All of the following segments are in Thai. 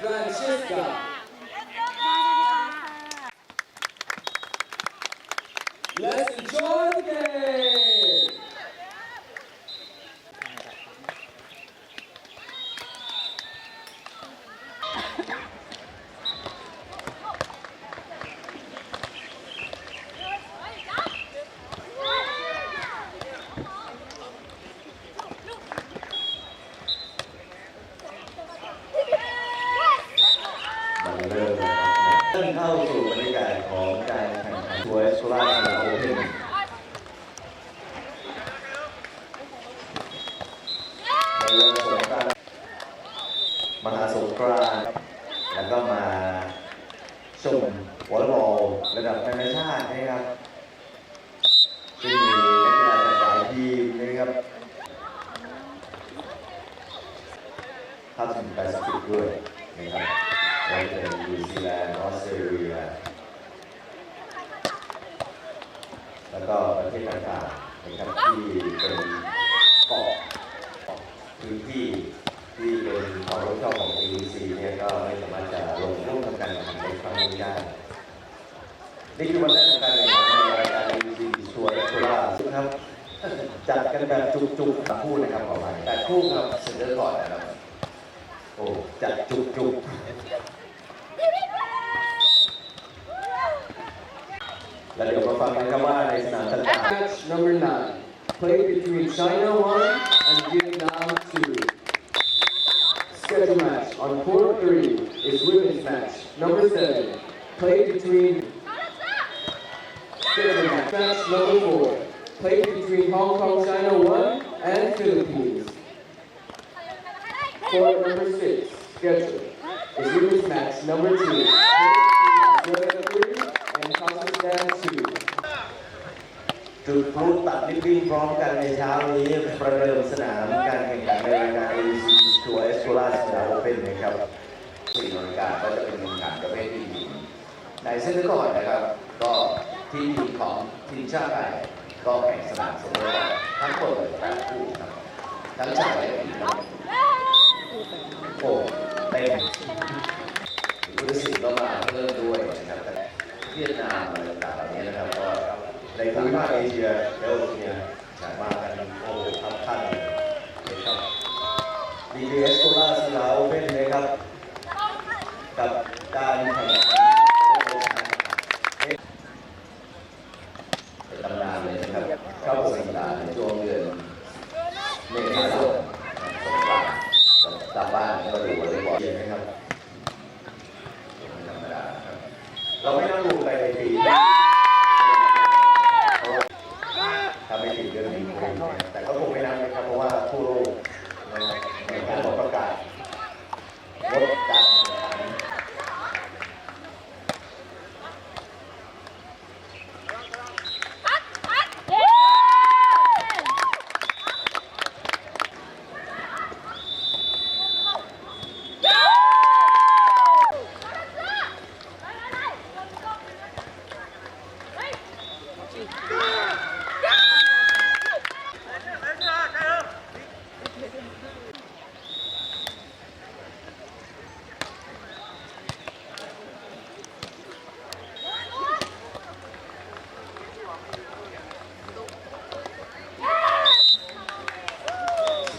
Francesca. Let's enjoy the game. มาสมการแล้วอลเลย์บอลระดับนานาชาตินะครับซึ่งมีนักกีฬาจากหลายทีมนะครับเข้าถึงแปซิฟิกด้วยนะครับไม่ว่าจะเป็นนิวซีแลนด์ออสเตรเลีย แล้ว ก็ประเทศต่างๆนะครับที่เป็นเกาะพื้นที่ที่เป็นความรับผิดชอบของ AEC เนี่ยก็ไม่สามารถจะลงร่วมทำการแข่งขันในครั้งนี้ได้นี่คือวันแรกของการแข่งขันในรายการ AEC ชัวร์ชัวร์ครับจัดกันแบบจุกๆคู่นะครับขอไปแต่คู่ครับเซ็นอก่อนนะครับโอ้จัดจุกๆ Match number 9. Play between China 1 and Vietnam 2. Scheduled match on court three is women's match number 7. Play between... Scheduled match, match number 4. Play between Hong Kong China 1 and Philippines. Court number 6. Scheduled is women's match number 2. Ah! And Kazakhstan จุดพลุตัดลิบบิ้งพร้อมกันในเช้านี้ ประเดิมสนามการแข่งขันในรายการ AEC ทัวร์เอสโ l ลาสนามโอเพ่นนะครับสี่นาฬิกาก็จะเป็นการแข่งขันประเภททีมหญิงในเซ็นเตอร์ก่อนนะครับ ก็ทีมหญิงของทีมชาติไทยก็แข่งสนามเซ็นเตอร์ก่อนทั้งหมดเลยแปดคู่ครับทั้งชายและหญิงครับโอ้เต็มผู้ตัดสินก็มาเพิ่มด้วยนะครับเวียดนามอะไรต่างๆเหล่านี้นะครับ ในภูมิภาคเอเชียและโอเชียมากันโอ้ครับท่านนะครับ DBS โ o ลาสนาโอเพ่นนะครับ กับการแข่งขันเป็นตำนานเลยนะครับเข้าสัปดาห์ในช่วงเดือนเมษายนสงกรานต์ตามบ้านก็ดูวอลเลย์บอลเย็นะครับเป็นธรรมดาครับเราไม่ต้องดูไปในปีนี้เพราะว่าถ้าไม่ติดเรื่องนี้คงแต่ก็ คงไม่นานนะครับเพราะว่าทั่วโลกนะครับในการประกาศลดการแข่งขัน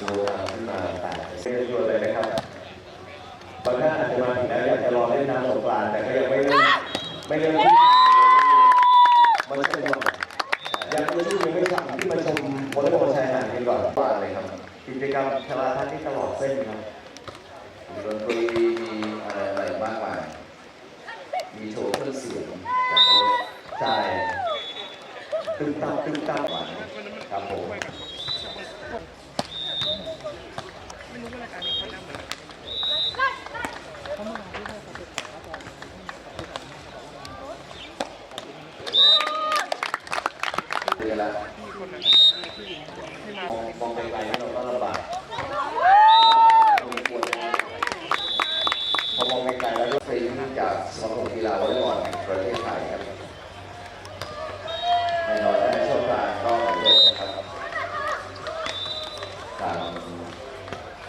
ดูทางขึ้นมาแต่เซ็นชวนเลยนะครับบางท่านอาจจะมาถึงแล้วอยากจะรอเล่นน้ำสงกรานต์แต่ก็ยังไม่เล่นไม่เล่นที่มันเป็นหรอกอยา กจะชื่อยังไม่สั่งที่มาชมวอลเลย์บอลชายหาดกันก่อนว่าเลยครับ กิจกรรมชลาทัศน์ที่ตลอดเส้นครับมีดนตรีมีอะไรอะไรมากมายมีโชว์เครื่องเสียงจากโอ๊ตใช่ตึ้งตับตึ้งตับหวานครับผมเดือนละมอ งมองไกลๆเราก็ลำบากพอมองไปไกลแล้วก็ฟรีจากสมาคมกีฬาวอลเลย์บอลแห่งประเทศไทยครับแน่นอนในช่วงกลางก็เหมือนเดิมนะครับทาง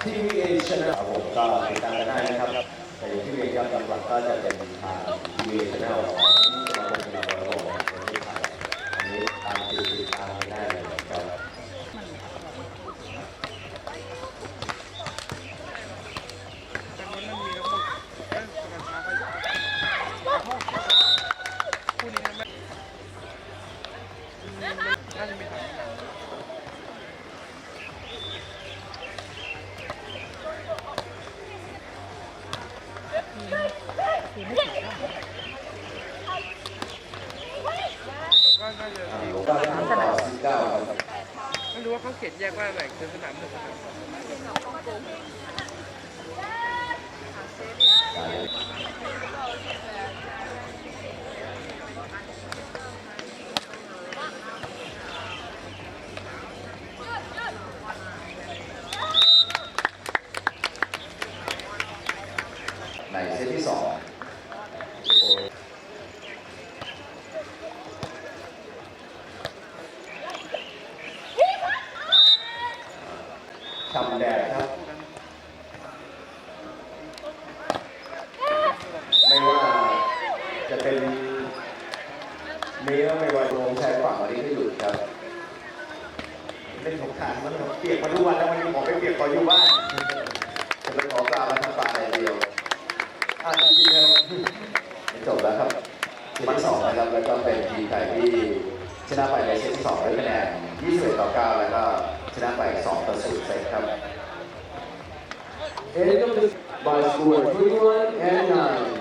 ทีวีเอชนะครับผมก็ติดตามกันได้นะครับแต่อย่างที่เรียนครับหลักๆก็จะเป็นทางทีวีชแนลของ กว่าอะไรคือสนามหนึ่งสนามสอง ในเซตที่สอง ชำแดดครับ ไม่ว่าจะเป็นเนื้อไม่ว่าลงชายฝั่งวันนี้ก็หยุดครับ เล่นสงกรารมันเปียกมาทุกวันแล้ววันนี้ขอไปเปียกขออยู่บ้านจะเป็นขอกลามาทำปลาอย่างเดียวอ่าจริงๆแล้วจบแล้วครับเซตที่สองนะครับแล้วก็เป็นทีมไทยที่ชนะไปในเซตที่สองด้วยคะแนน 21 ต่อ 9 แล้วก็ชนะไป 2 ต่อ 0 เซตครับ End of this by score 21 and 9.